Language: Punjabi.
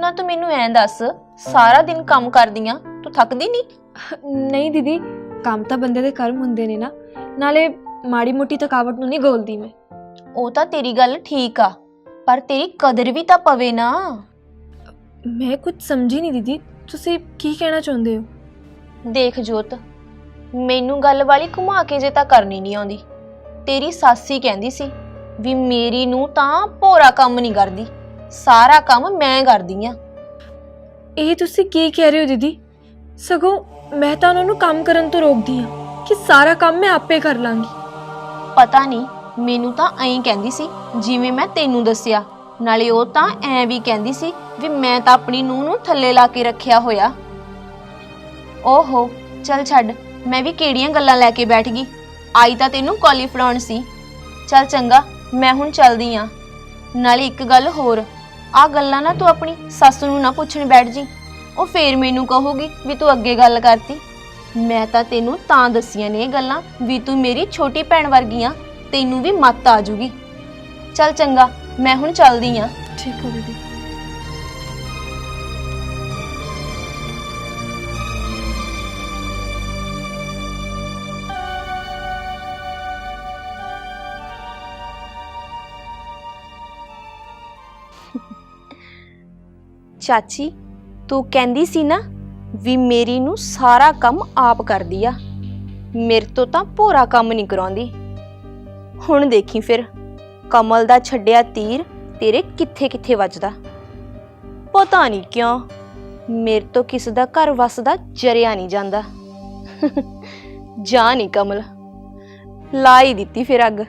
ਨਾ ਤੂੰ ਮੈਨੂੰ ਐਂ ਦੱਸ ਸਾਰਾ ਦਿਨ ਕੰਮ ਕਰਦੀ ਆ ਤੂੰ ਥੱਕਦੀ ਨਹੀਂ? ਨਹੀਂ ਦੀਦੀ ਕੰਮ ਤਾਂ ਬੰਦੇ ਦੇ ਕਰਮ ਹੁੰਦੇ ਨੇ ਨਾ। ਨਾਲੇ ਮਾੜੀ ਮੋਟੀ ਥਕਾਵਟ ਨੂੰ ਨਹੀਂ ਗੋਲਦੀ ਮੈਂ। ਉਹ ਤਾਂ ਤੇਰੀ ਗੱਲ ਠੀਕ ਆ ਪਰ ਤੇਰੀ ਕਦਰ ਵੀ ਤਾਂ ਪਵੇ ਨਾ। ਮੈਂ ਕੁਝ ਸਮਝੀ ਨਹੀਂ ਦੀਦੀ ਤੁਸੀਂ ਕੀ ਕਹਿਣਾ ਚਾਹੁੰਦੇ ਹੋ? ਦੇਖ ਜੋਤ ਮੈਨੂੰ ਗੱਲ ਵਾਲੀ ਘੁਮਾ ਕੇ ਜੇ ਤਾਂ ਕਰਨੀ ਨਹੀਂ ਆਉਂਦੀ। ਤੇਰੀ ਸਾਸੀ ਕਹਿੰਦੀ ਸੀ ਵੀ ਮੇਰੀ ਨੂੰ ਤਾਂ ਭੋਰਾ ਕੰਮ ਨਹੀਂ ਕਰਦੀ। ਸਾਰਾ ਕੰਮ ਮੈਂ ਕਰਦੀ ਆ। ਇਹ ਤੁਸੀਂ ਕੀ ਕਹਿ ਰਹੇ ਹੋ ਦੀਦੀ? ਸਗੋਂ ਮੈਂ ਤਾਂ ਉਹਨਾਂ ਨੂੰ ਕੰਮ ਕਰਨ ਤੋਂ ਰੋਕਦੀ ਹਾਂ ਕਿ ਸਾਰਾ ਕੰਮ ਮੈਂ ਆਪੇ ਕਰ ਲਾਂਗੀ। ਪਤਾ ਨਹੀਂ ਮੈਨੂੰ ਤਾਂ ਐਂ ਕਹਿੰਦੀ ਸੀ ਜਿਵੇਂ ਮੈਂ ਤੈਨੂੰ ਦੱਸਿਆ। ਨਾਲੇ ਉਹ ਤਾਂ ਐਂ ਵੀ ਕਹਿੰਦੀ ਸੀ ਵੀ ਮੈਂ ਤਾਂ ਆਪਣੀ ਨੂੰਹ ਨੂੰ ਥੱਲੇ ਲਾ ਕੇ ਰੱਖਿਆ ਹੋਇਆ। ਓਹੋ ਚੱਲ ਛੱਡ ਮੈਂ ਵੀ ਕਿਹੜੀਆਂ ਗੱਲਾਂ ਲੈ ਕੇ ਬੈਠ ਗਈ। ਆਈ ਤਾਂ ਤੈਨੂੰ ਕਾਲੀ ਫੜਾਉਣ ਸੀ। ਚੱਲ ਚੰਗਾ ਮੈਂ ਹੁਣ ਚੱਲਦੀ ਆ। ਨਾਲੇ ਇੱਕ ਗੱਲ ਹੋਰ ਆ ਗੱਲਾਂ ਨਾ ਤੂੰ ਆਪਣੀ ਸੱਸ ਨੂੰ ਨਾ ਪੁੱਛਣ ਬੈਠ ਜੀ। ਉਹ ਫੇਰ ਮੈਨੂੰ ਕਹੂਗੀ ਵੀ ਤੂੰ ਅੱਗੇ ਗੱਲ ਕਰਤੀ। ਮੈਂ ਤਾਂ ਤੈਨੂੰ ਤਾਂ ਦੱਸੀਆਂ ਨੇ ਇਹ ਗੱਲਾਂ ਵੀ ਤੂੰ ਮੇਰੀ ਛੋਟੀ ਭੈਣ ਵਰਗੀ ਆ, ਤੈਨੂੰ ਵੀ ਮੱਤ ਆ ਜੂਗੀ। ਚੱਲ ਚੰਗਾ, ਮੈਂ ਹੁਣ ਚੱਲਦੀ ਆ। ਠੀਕ ਹੈ ਦੀਦੀ। ਚਾਚੀ, ਤੂੰ ਕਹਿੰਦੀ ਸੀ ਨਾ ਵੀ ਮੇਰੀ ਨੂੰ ਸਾਰਾ ਕੰਮ ਆਪ ਕਰਦੀ ਆ। ਮੇਰੇ ਤੋਂ ਤਾਂ ਭੋਰਾ ਕੰਮ ਨਹੀਂ ਕਰਾਉਂਦੀ। ਹੁਣ ਦੇਖੀ ਫਿਰ, ਕਮਲ ਦਾ ਛੱਡਿਆ ਤੀਰ ਤੇਰੇ ਕਿੱਥੇ ਕਿੱਥੇ ਵੱਜਦਾ? ਪਤਾ ਨਹੀਂ ਕਿਉਂ, ਮੇਰੇ ਤੋਂ ਕਿਸ ਦਾ ਘਰ ਵਸਦਾ ਜਰਿਆ ਨਹੀਂ ਜਾਂਦਾ। ਜਾ ਨਹੀਂ ਕਮਲ ਲਾ ਹੀ ਦਿੱਤੀ ਫਿਰ ਅੱਗ।